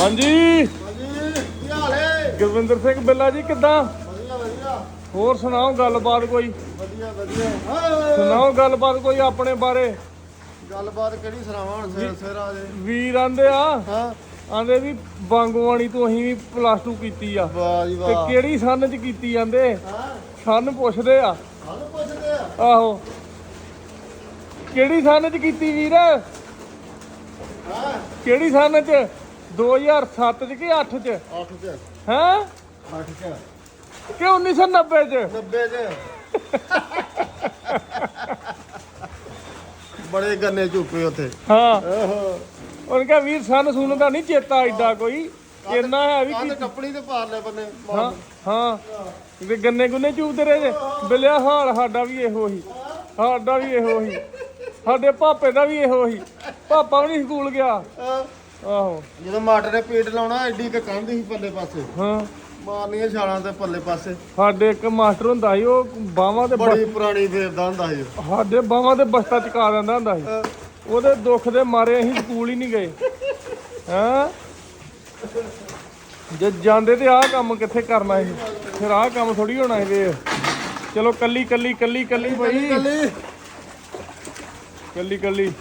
ਹਾਂਜੀ। ਹਾਂਜੀ ਕੀ ਹਾਲ ਏ ਗੁਰਵਿੰਦਰ ਸਿੰਘ ਬਿੱਲਾ ਜੀ ਕਿੱਦਾਂ? ਵਧੀਆ ਵਧੀਆ। ਹੋਰ ਸੁਣਾਓ ਗੱਲਬਾਤ ਕੋਈ? ਵਧੀਆ ਵਧੀਆ। ਹਾਂ ਸੁਣਾਓ ਗੱਲਬਾਤ ਕੋਈ ਆਪਣੇ ਬਾਰੇ? ਗੱਲਬਾਤ ਕਿਹੜੀ ਸੁਣਾਵਾਂ ਹੁਣ ਸਿਰ ਸਿਰ ਆ ਜੇ। ਵੀਰ ਆਂਦੇ ਆ ਹਾਂ। ਆਂਦੇ ਵੀ ਬਾਂਗੋਵਾਣੀ ਤੋਂ ਅਸੀਂ ਵੀ ਪਲੱਸ 2 ਕੀਤੀ ਆ। ਵਾਹ ਜੀ ਤੇ ਕਿਹੜੀ ਸੰਨ ਚ ਕੀਤੀ ਜਾਂਦੇ ਹਾਂ। ਸੰਨ ਪੁੱਛਦੇ ਆ। ਹਾਲ ਪੁੱਛਦੇ ਆ। ਆਹੋ। ਕਿਹੜੀ ਸੰਨ ਚ ਕੀਤੀ ਵੀਰ? ਹਾਂ। ਕਿਹੜੀ ਸੰਨ ਚ? 2007 ਚ ਕਿ 8 ਚ? 8 ਚ। ਹੈਂ? 8 ਚ। ਕਿ 1990 ਚ? 90 ਚ। ਬੜੇ ਗੰਨੇ ਝੂਪੇ ਉੱਥੇ। ਹਾਂ। ਓਹੋ। ਉਹਨੇ ਵੀਰ ਸੰਨ ਸੁਣ ਦਾ ਨਹੀਂ ਚੇਤਾ ਐਡਾ ਕੋਈ। ਇੰਨਾ ਹੈ ਵੀ ਕੰਨ ਟੱਪਣੀ ਤੇ ਪਾਰ ਲੈ ਬੰਨੇ। ਹਾਂ ਹਾਂ। ਤੇ ਗੰਨੇ ਗੁੰਨੇ ਚੂਪਦੇ ਰਹੇ ਜੇ। ਬਿਲਿਆ ਹਾਲ ਸਾਡਾ ਵੀ ਇਹੋ ਹੀ। ਸਾਡਾ ਵੀ ਇਹੋ ਹੀ। ਸਾਡੇ ਪਾਪੇ ਦਾ ਵੀ ਇਹੋ ਹੀ। ਪਾਪਾ ਵੀ ਨਹੀਂ ਸਕੂਲ ਗਿਆ। ਆਹੋ। ਜਦੋਂ ਮਾਟਰ ਨੇ ਪੇਟ ਲਾਉਣਾ ਐਡੀ ਕ ਕੰਧ ਸੀ ਪੱਲੇ ਪਾਸੇ। ਹਾਂ। ਮਾਰਨੀਆਂ ਛਾਲਾਂ ਤੇ ਪੱਲੇ ਪਾਸੇ। ਸਾਡੇ ਇੱਕ ਮਾਸਟਰ ਹੁੰਦਾ ਸੀ ਉਹ ਬਾਹਾਂ ਤੇ ਬੜੀ ਪੁਰਾਣੀ ਫੇਰਦਾ ਹੁੰਦਾ ਸੀ ਉਹ। ਸਾਡੇ ਬਾਹਾਂ ਤੇ ਬਸਤਾ ਚਕਾ ਦਿੰਦਾ ਹੁੰਦਾ ਸੀ। ਉਹਦੇ ਦੁੱਖ ਦੇ ਮਾਰੇ ਅਸੀਂ ਸਕੂਲ ਹੀ ਨਹੀਂ ਗਏ। ਹਾਂ? ਜੇ ਜਾਂਦੇ ਤੇ ਆਹ ਕੰਮ ਕਿੱਥੇ ਕਰਨਾ ਸੀ? ਫਿਰ ਆਹ ਕੰਮ ਥੋੜੀ ਹੋਣਾ ਸੀ ਵੇ ਚਲੋ ਕੱਲੀ ਕੱਲੀ ਕੱਲੀ ਕੱਲੀ ਕੱਲੀ। ਕੱਲੀ ਕੱਲੀ।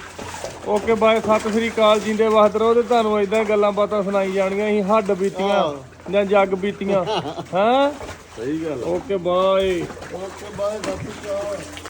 ਓਕੇ ਬਾਏ ਸਤਿ ਸ੍ਰੀ ਅਕਾਲ ਜਿੰਦੇ ਵਾਸਤੇ ਰਹੋ ਤੇ ਤੁਹਾਨੂੰ ਇਦਾਂ ਗੱਲਾਂ ਬਾਤਾਂ ਸੁਣਾਈ ਜਾਣੀਆਂ ਸੀ ਹੱਡ ਬੀਤੀਆਂ ਜਾਂ ਜੱਗ ਬੀਤੀਆਂ ਹਾਂ? ਸਹੀ ਗੱਲ ਓਕੇ ਬਾਏ। ਓਕੇ ਬਾਏ ਸਤਿ ਸ਼੍ਰੀ ਅਕਾਲ।